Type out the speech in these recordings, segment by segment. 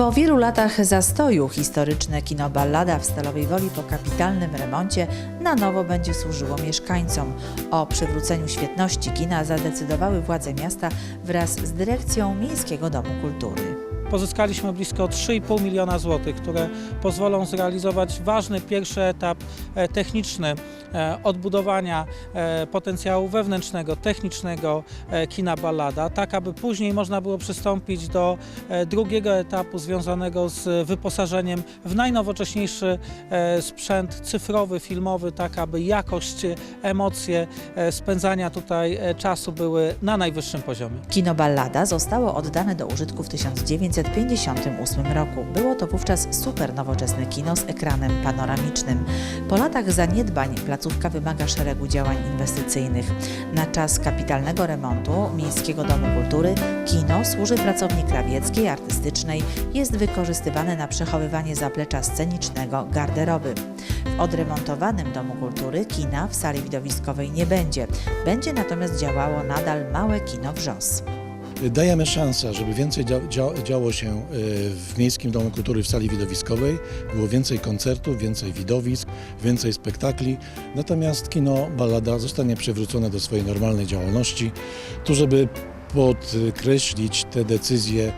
Po wielu latach zastoju historyczne kino Ballada w Stalowej Woli po kapitalnym remoncie na nowo będzie służyło mieszkańcom. O przywróceniu świetności kina zadecydowały władze miasta wraz z dyrekcją Miejskiego Domu Kultury. Pozyskaliśmy blisko 3,5 miliona złotych, które pozwolą zrealizować ważny pierwszy etap e, techniczny e, odbudowania e, potencjału wewnętrznego, technicznego kina Ballada, tak aby później można było przystąpić do drugiego etapu związanego z wyposażeniem w najnowocześniejszy sprzęt cyfrowy, filmowy, tak aby jakość, emocje spędzania tutaj czasu były na najwyższym poziomie. Kino Ballada zostało oddane do użytku w 1958 roku. Było to wówczas super nowoczesne kino z ekranem panoramicznym. Po latach zaniedbań placówka wymaga szeregu działań inwestycyjnych. Na czas kapitalnego remontu Miejskiego Domu Kultury kino służy pracowni krawieckiej, artystycznej, jest wykorzystywane na przechowywanie zaplecza scenicznego, garderoby. W odremontowanym Domu Kultury kina w sali widowiskowej nie będzie. Będzie natomiast działało nadal małe kino Wrzos. Dajemy szansę, żeby więcej dzia- dzia- działo się y, w Miejskim Domu Kultury w sali widowiskowej, było więcej koncertów, więcej widowisk, więcej spektakli. Natomiast kino Ballada zostanie przywrócone do swojej normalnej działalności, tu żeby podkreślić te decyzje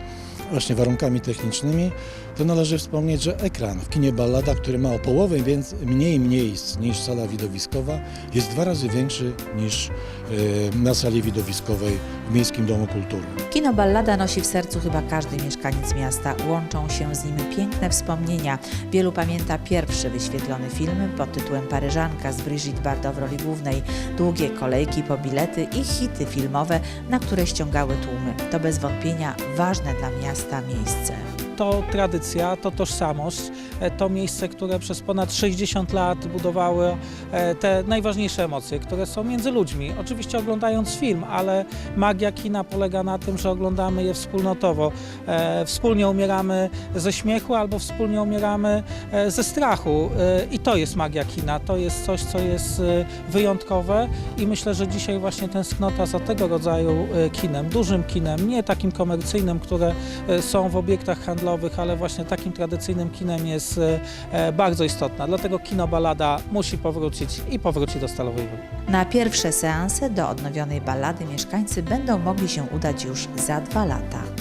właśnie warunkami technicznymi, to należy wspomnieć, że ekran w kinie Ballada, który ma o połowę więc mniej miejsc niż sala widowiskowa, jest dwa razy większy niż y, na sali widowiskowej w Miejskim Domu Kultury. Kino Ballada nosi w sercu chyba każdy mieszkaniec miasta. Łączą się z nim piękne wspomnienia. Wielu pamięta pierwszy wyświetlony film pod tytułem Paryżanka z Brigitte Bardot w roli głównej. Długie kolejki po bilety i hity filmowe, na które ściągały tłumy. To bez wątpienia ważne dla miasta miejsce. To tradycja, to tożsamość, e, to miejsce, które przez ponad 60 lat budowały e, te najważniejsze emocje, które są między ludźmi. Oczywiście oglądając film, ale magia kina polega na tym, że oglądamy je wspólnotowo. E, Wspólnie umieramy ze śmiechu albo wspólnie umieramy ze strachu i to jest magia kina, to jest coś, co jest wyjątkowe i myślę, że dzisiaj właśnie tęsknota za tego rodzaju kinem, dużym kinem, nie takim komercyjnym, które są w obiektach handlowych, ale właśnie takim tradycyjnym kinem jest e, e, bardzo istotna. Dlatego kino Balada musi powrócić i powróci do Stalowej Woli. Na pierwsze seanse do odnowionej ballady mieszkańcy będą mogli się udać już za dwa lata.